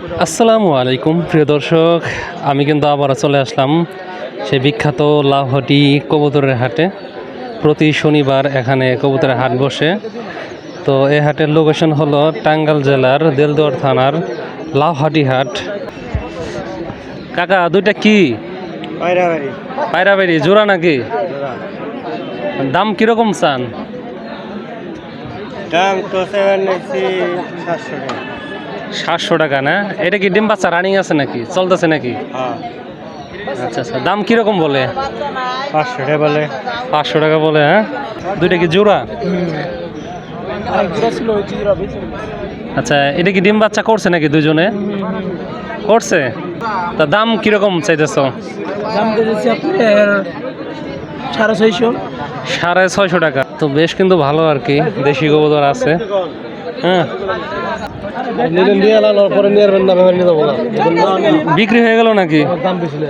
আসসালামু আলাইকুম প্রিয় দর্শক। আমি কিন্তু আবার চলে আসলাম সে বিখ্যাত লাভহাটি কবুতরের হাটে। প্রতি শনিবার এখানে কবুতরের হাট বসে। তো এই হাটের লোকেশন হলো টাঙ্গাল জেলার দেলদুয়ার থানার লাভহাটি হাট। কাকা দুইটা কি? পায়রাবাড়ি। জোড়া নাকি? দাম কীরকম চান? দাম তো সেভেন সাতশো টাকা। সাতশো টাকা না? এটা কি ডিম বাচ্চা রানিং আছে নাকি? চলতেছে নাকি? হ্যাঁ। আচ্ছা আচ্ছা। দাম কীরকম বলে? পাঁচশো টাকা বলে। পাঁচশো টাকা বলে হ্যাঁ? দুইটা কি জোড়া? আচ্ছা এটা কি ডিম বাচ্চা করছে নাকি দুজনে করছে? তা দাম কীরকম চাইতেছ? দাম সাড়ে ছয়শো। সাড়ে ছয়শো টাকা। তো বেশ কিন্তু ভালো আর কি দেশি গোবর আছে। হ্যাঁ। এলাম পরে নিয়ে আসবেন না ভেবে নিয়ে যাব বিক্রি হয়ে গেল নাকি? দাম বেশি না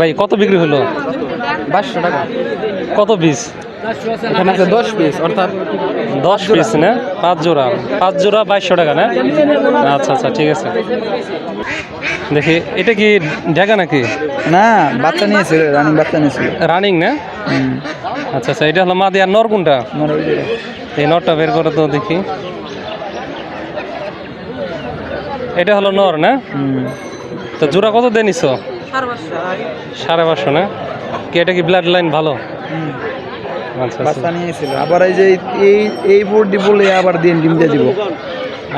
ভাই কত বিক্রি হলো? বাইশশো টাকা। কত পিস এখানে আছে দশ পিস অর্থাৎ দশ পিস না? পাঁচ জোড়া। পাঁচ জোড়া বাইশশো টাকা না? আচ্ছা আচ্ছা ঠিক আছে। দেখি এটা কি ঢাকা নাকি? না বাচ্চা নিয়েছিল রানিং বাচ্চা নিয়েছিল। রানিং না? আচ্ছা আচ্ছা এটা হলো মাদি আর নর কোনটা এই নরটা বের করে তো দেখি। এটা হলো নর না? তো জোড়া কত দিয়ে নিছ? সাড়ে পাঁচশো না? কি এটা কি ব্লাড লাইন ভালো? আচ্ছা বাচ্চা আচ্ছা নিয়েছিল। আবার এই যে এই এই বলে আবার দিন ডিম দিয়ে দিব।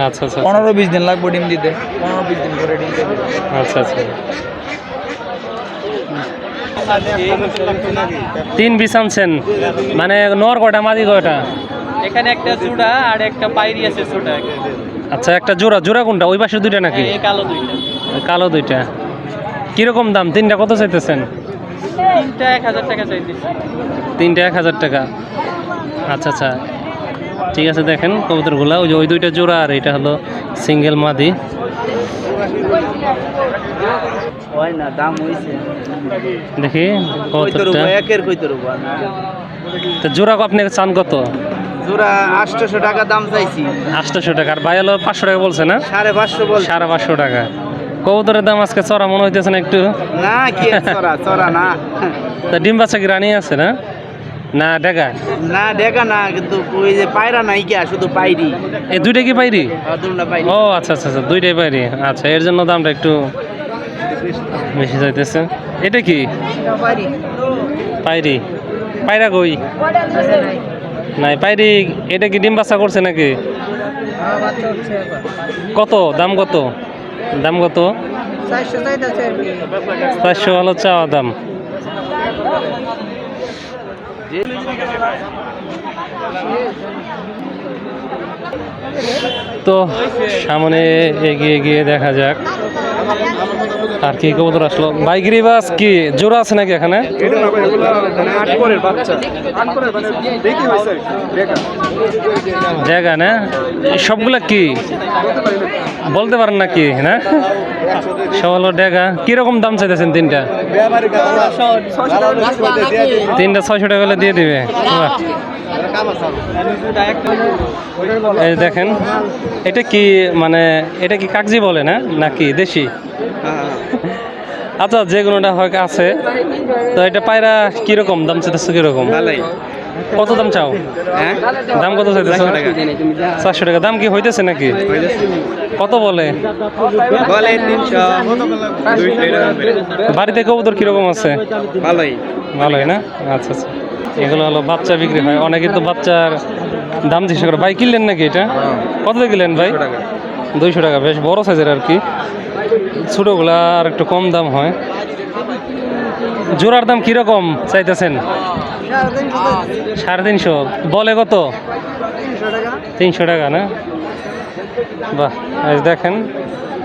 আচ্ছা আচ্ছা পনেরো বিশ দিন লাগবে ডিম দিতে। পনেরো বিশ দিন করে ডিম দিয়ে দিব। আচ্ছা আচ্ছা। তিন বিষ আনছেন মানে নর কটা মাদি কটা এখানে একটা জোড়া আর একটা পাইরি আছে ছোটা আচ্ছা একটা জোড়া। জোড়া কোনটা? ওই পাশে দুইটা নাকি? কালো দুইটা। কালো দুইটা। কীরকম দাম? তিনটা কত চাইতেছেন? তিনটা এক হাজার টাকা চাইতেছি। তিনটা এক হাজার টাকা। আচ্ছা আচ্ছা। ঠিক আছে দেখেন কবুতরগুলা। ওই যে ওই দুইটা জোড়া আর এটা হলো সিঙ্গেল মাদি। দেখি জোড়া আপনি চান কত? জোড়া আটশোশো টাকা দাম চাইছি। আটশোশো টাকা। আর পাঁচশো টাকা বলছে না? সাড়ে পাঁচশো সাড়ে পাঁচশো টাকা। কবুতরের দাম আজকে চড়া মনে হইতেছে না একটু? না কি চড়া? চড়া না। তা ডিম বাচ্চা কি রানি আছে না? না ডেকা? না দেখা না কিন্তু ওই যে পায়রা নাই কে শুধু পাইরি এই দুইটা কি পাইরি ও আচ্ছা আচ্ছা আচ্ছা দুইটাই পাইরি আচ্ছা এর জন্য দামটা একটু বেশি যাইতেছে। এটা কি? পাইরি পায়রা। কই? নাই পাইরি এটা কি ডিম বাচ্চা করছে নাকি? কত? দাম কত? দাম কত? চারশো হলো চাওয়া দাম। তো সামনে এগিয়ে গিয়ে দেখা যাক। আর কি কবুতর আসলো? বাইগিরি বাস কি জোড়া আছে নাকি এখানে? জায়গা না? সবগুলা কি? বলতে পারেন নাকি না? হলো ডেগা কীরকম দাম চাইতেছেন তিনটা? তিনটা ছয়শো টাকা হলে দিয়ে দিবে। এই দেখেন, এটা কি মানে এটা কি কাগজি বলে না? নাকি দেশি? আচ্ছা যে কোনোটা হয়, আছে। তো এটা পায়রা কীরকম? দাম চাইতেছে কীরকম? কত দাম চাও? হ্যাঁ? দাম কত চাইতেছে? চারশো টাকা। দাম কি হইতেছে নাকি? কত বলে? বলে তিনশো। বাড়িতে কবুতর কীরকম আছে? ভালোই। ভালোই না? আচ্ছা আচ্ছা। এগুলো হলো বাচ্চা বিক্রি হয়। অনেকে তো বাচ্চার দাম জিজ্ঞেস করে ভাই কিনলেন নাকি এটা? কত কিনলেন ভাই? দুইশো টাকা। বেশ বড় সাইজের আর কি। ছোটোগুলা আর একটু কম দাম হয়। জোড়ার দাম কীরকম চাইতেছেন? সাড়ে তিনশো। বলে কত? তিনশো টাকা না? বাহ দেখেন।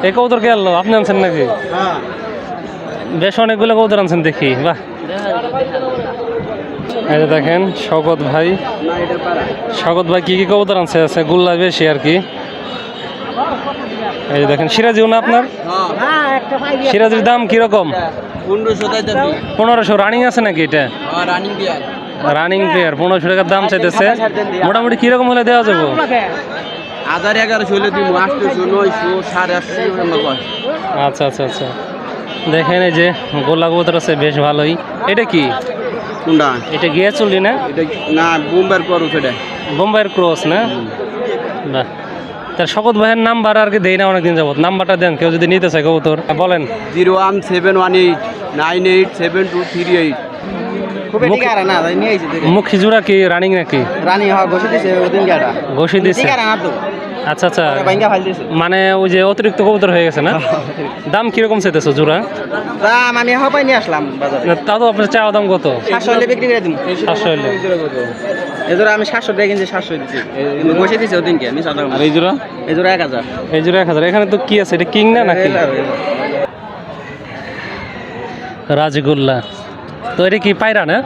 এই কবুতর কে আনলো? আপনি আনছেন নাকি? বেশ অনেকগুলো কবুতর আনছেন দেখি বাহ। এই যে দেখেন শকত ভাই। শকত ভাই কি কি কবুতর আনছে? আছে গুল্লা বেশি আর কি। এই যে দেখেন সিরাজিও না আপনার? সিরাজির দাম কীরকম? পনেরোশো রানিং আছে নাকি এটা? রানিং বিয়ার রানিং পেয়ার পনেরোশো টাকার দাম চাইতেছে। মোটামুটি কীরকম হলে দেওয়া যাব? হাজার এগারোশো হলে দিব আটশোশো নয়শো সাড়ে আটশো আচ্ছা আচ্ছা আচ্ছা। দেখেন এই যে গোল্লা কবুতর আছে বেশ ভালোই। এটা কি? কোনটা? এটা গিয়ে চলি না? এটা না বোম্বার করো সেটা বোম্বাইয়ের ক্রস না? বাহ। তার শপথ ভাইয়ের নাম্বার আর কি দেই না অনেকদিন যাবত। নাম্বারটা দেন কেউ যদি নিতে চায় কবুতর। বলেন। Zero one seven one eight nine eight seven two three eight. মুখ- জোড়া কি রানিং নাকি? রানী বসে দিছে ওদিন গাড়া। ঘষি দিছে? তো আচ্ছা আচ্ছা। মানে ওই যে অতিরিক্ত কবুতর হয়ে গেছে না? দাম কীরকম চাইতেছো জোড়া দাম আমি হবাই নিয়ে আসলাম বাজারে। না, তো আপনার চাওয়া দাম কত? সাতশো হলে বিক্রি করে দিন সাতশো হলে আমি সাতশো টাকা কিনছি সাতশো দিচ্ছি বসে ওদিনকে আমি সাদা আর এই জোড়া? এজোড়া এক হাজার। এই জোড়া এক হাজার। এখানে তো কি আছে? এটা কিং না নাকি? রাজগোল্লা। তো এটা কি পায়রা না?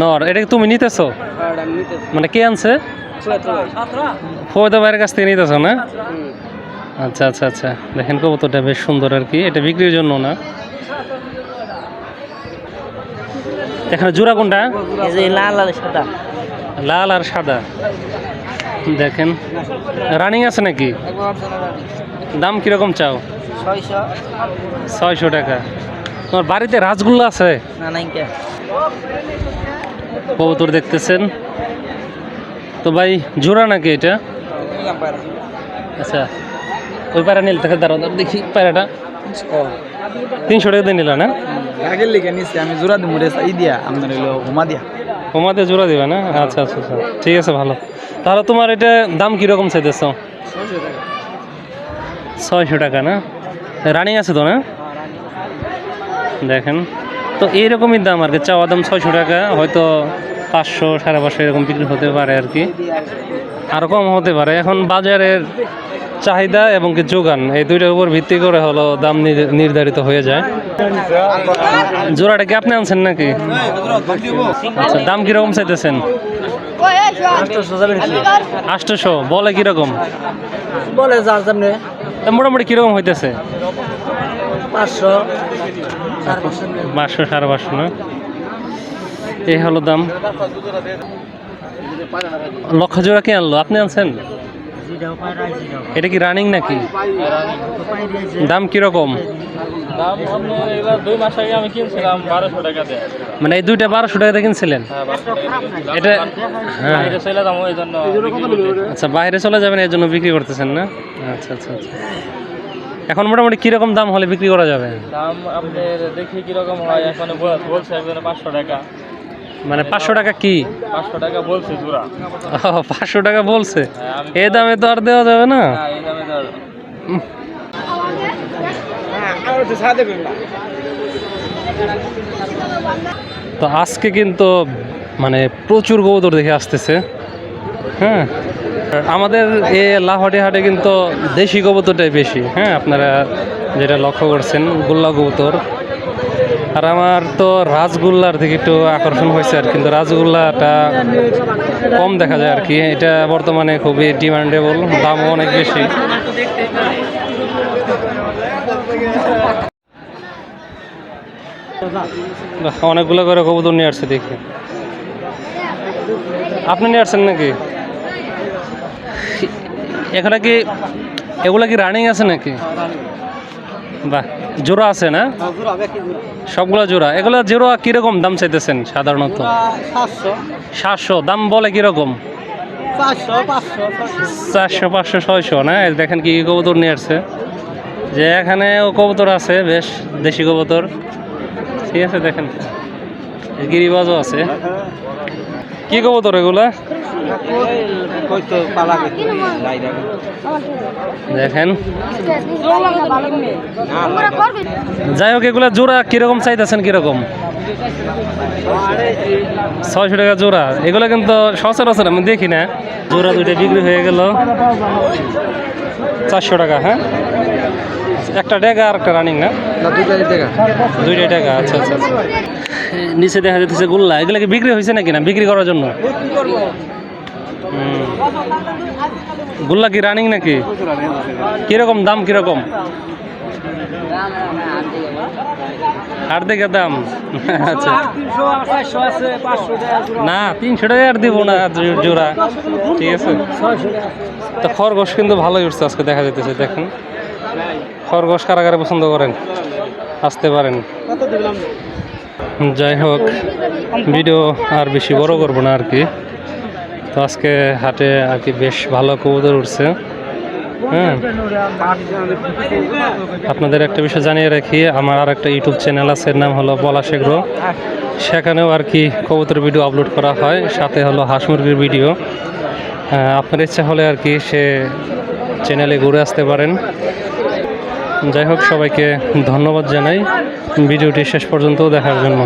নর। এটা তুমি নিতেছো? মানে কে আনছে? ফৌদা ভাইয়ের কাছ থেকে নিতেছো না? আচ্ছা আচ্ছা আচ্ছা। দেখেন কবুতরটা বেশ সুন্দর আর কি। এটা বিক্রির জন্য না? এখানে জোড়া কোনটা? লাল লাল সাদা। লাল আর সাদা। দেখেন। রানিং আছে নাকি? দাম কীরকম চাও? ছয়শো। ছয়শো টাকা। তোমার বাড়িতে রাজগুল্লা আছে? না নাই কে। কবুতর দেখতেছেন। তো ভাই জোড়া নাকি এটা? আচ্ছা ওই পায়রা নিল থেকে দাঁড়াও দেখি পায়রাটা। তিনশো টাকা দিয়ে নিলা না? আগের লিখে নিচ্ছি আমি জোড়া দিব রে ই দিয়া আপনার হইল হুমা দিয়া। ওমাতে জোড়া দিবে না? আচ্ছা আচ্ছা আচ্ছা ঠিক আছে ভালো। তাহলে তোমার এটা দাম কীরকম চাইতেছ? ছয়শো টাকা না? রানিং আছে তো না? দেখেন। তো এইরকমই দাম আর কি। চাওয়া দাম ছয়শো টাকা হয়তো পাঁচশো সাড়ে পাঁচশো এরকম বিক্রি হতে পারে আর কি। আরও কম হতে পারে। এখন বাজারের চাহিদা এবং কি যোগান এই দুইটার উপর ভিত্তি করে হলো দাম নির- নির্ধারিত হয়ে যায়। জোড়াটা কি আপনি আনছেন নাকি? আচ্ছা দাম কীরকম চাইতেছেন? আষ্টশো বলে কীরকম? বলে মোটামুটি কীরকম হইতেছে? পাঁচশো পাঁচশো সাড়ে পাঁচশো না? এই হলো দাম। লক্ষ জোড়া কে আনলো? আপনি আনছেন? এটা কি রানিং নাকি? দাম কীরকম? দাম আপনার এগুলা দুই মাস আগে আমি কিনছিলাম বারোশো টাকা দিয়ে। মানে এই দুইটা বারোশো টাকা দিয়ে কিনছিলেন? হ্যাঁ টাকা দিয়ে কিনছিলাম। এটা হ্যাঁ। আচ্ছা বাইরে চলে যাবেন এর জন্য বিক্রি করতেছেন না? আচ্ছা আচ্ছা আচ্ছা। এখন মোটামুটি কীরকম দাম হলে বিক্রি করা যাবে? দাম আপনার দেখি কীরকম হয় এখন বলছে একজনে পাঁচশো টাকা। মানে পাঁচশো টাকা কি? পাঁচশো টাকা বলছে জোড়া। পাঁচশো টাকা বলছে। হ্যাঁ, এই দামে তো আর দেওয়া যাবে না? এই দামে ধর তো আজকে কিন্তু মানে প্রচুর কবুতর দেখে আসতেছে। হ্যাঁ? আমাদের এ লাহাটি হাটে কিন্তু দেশি কবুতরটাই বেশি হ্যাঁ? আপনারা যেটা লক্ষ্য করছেন, গোল্লা কবুতর। আর আমার তো রাজগোল্লার দিকে একটু আকর্ষণ হয়েছে আর কিন্তু রাজগোল্লাটা কম দেখা যায় আর কি। এটা বর্তমানে খুবই ডিমান্ডেবল দামও অনেক বেশি। অনেকগুলো করে কবুতর নিয়ে আসছে দেখি। আপনি নিয়ে আসছেন নাকি? এখানে কি এগুলা কি রানিং আছে নাকি? বাহ জোড়া আছে না? সবগুলা জোড়া। এগুলা জোড়া কীরকম দাম চাইতেছেন সাধারণত? সাতশো। দাম বলে কীরকম? চারশো পাঁচশো ছয়শো। না? দেখেন কি কি কবুতর নিয়ে আসছে। যে এখানেও কবুতর আছে বেশ দেশি কবুতর। ঠিক আছে দেখেন। গিরিবাজও আছে। কি কবুতর এগুলা? দেখেন। যাই হোক এগুলা জোড়া কীরকম চাইতেছেন কীরকম? ছয়শো টাকা জোড়া। এগুলো কিন্তু সচরাচর আমি দেখি না। জোড়া দুইটা বিক্রি হয়ে গেল। চারশো টাকা হ্যাঁ? একটা টাকা আর একটা রানিং না? দুইটাই টাকা আচ্ছা আচ্ছা আচ্ছা। নিচে দেখা যাচ্ছে গোল্লা। এগুলো কি বিক্রি হয়েছে নাকি না? বিক্রি করার জন্য। গোল্লা কি রানিং নাকি? কীরকম দাম কীরকম? হাট দেখে দাম? আচ্ছা। না, তিনশো টাকা আর দিব না জোড়া। ঠিক আছে। তো খরগোশ কিন্তু ভালোই উঠছে আজকে, দেখা যেতেছে দেখেন। খরগোশ কারাগারে পছন্দ করেন, আসতে পারেন। যাই হোক, ভিডিও আর বেশি বড় করব না আর কি। তো আজকে হাটে আর কি বেশ ভালো কবুতর উঠছে। হ্যাঁ। আপনাদের একটা বিষয় জানিয়ে রাখি, আমার আর একটা ইউটিউব চ্যানেল আছে, এর নাম হলো বলা সেখানেও আর কি কবুতর ভিডিও আপলোড করা হয়, সাথে হলো হাঁস মুরগির ভিডিও। আপনার ইচ্ছা হলে আর কি সে চ্যানেলে ঘুরে আসতে পারেন। যাই হোক, সবাইকে ধন্যবাদ জানাই। ভিডিওটি শেষ পর্যন্ত দেখার জন্য।